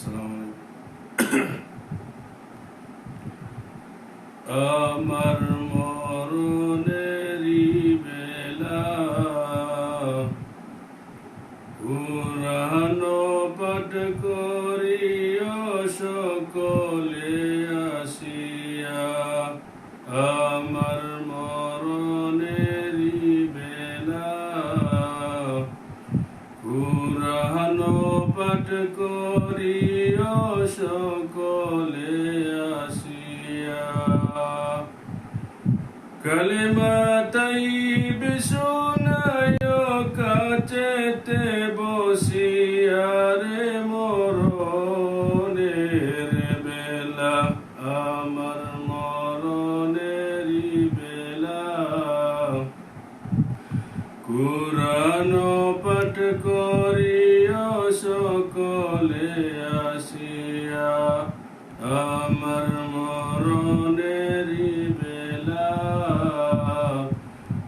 আসসালামু আলাইকুম আমার মরণেরই বেলা পুরানো পাঠ করিও সকলে আসিয়া আমার পুরানো পাঠ করিও সকলে আসিয়া। কলিমা তাইব শোনায় কাছেতে বসিয়া রে মরণের বেলা, আমার মরণেরই বেলা। সকলে আসিয়া আমার মরণেরই বেলা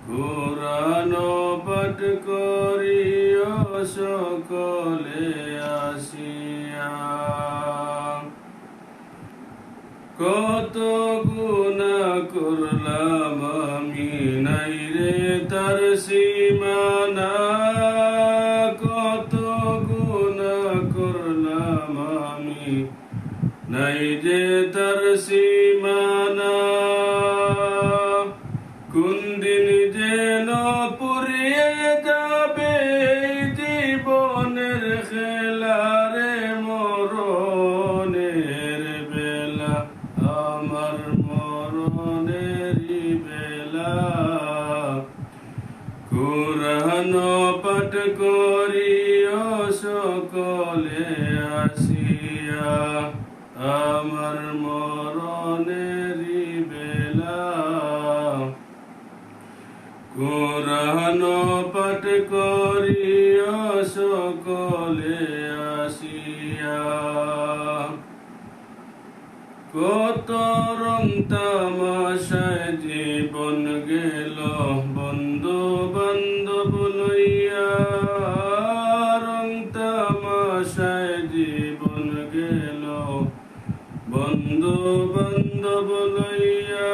কুরান পাঠ করিয়া সকলে আসিয়া। কত গুণা করলাম আমি নাই রে তার সীমানা নাই যে তার সীমানা কোন দিন যেন পুরিয়ে যাবে জীবনের খেলারে মরণের বেলা আমার মরণের বেলা কোরআন পাঠ করিও মরণের বেলা। কোরআন পাঠ করিও সকলে আসিয়া। কত রং তামাশায় জীবন গেল। বন্ধু বান্ধব লইয়া।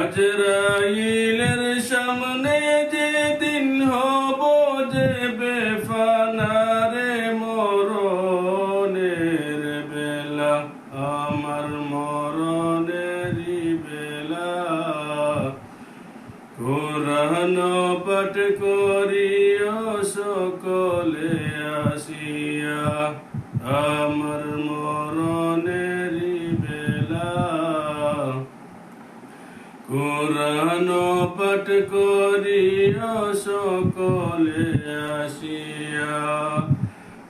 আজরাইলের সামনে যেদিন হব যে বেফানারে মরণের বেলা, আমার মরণেরই বেলা। কোরআন পাঠ করিও সকলে আসিয়া। আমার মরণের বেলা। কোরআন পাঠ করিয়া সকলে আসিয়া।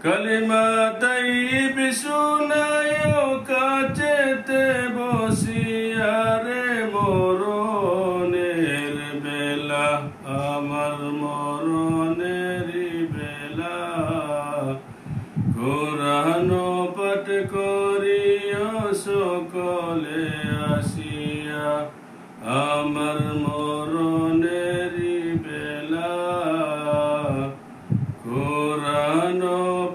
কালিমা তাই বিশুনায় কাছেতে সকলে আসিয়া আমার মরণের বেলা। কোরআন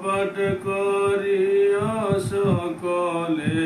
পাঠ করিয়া সকলে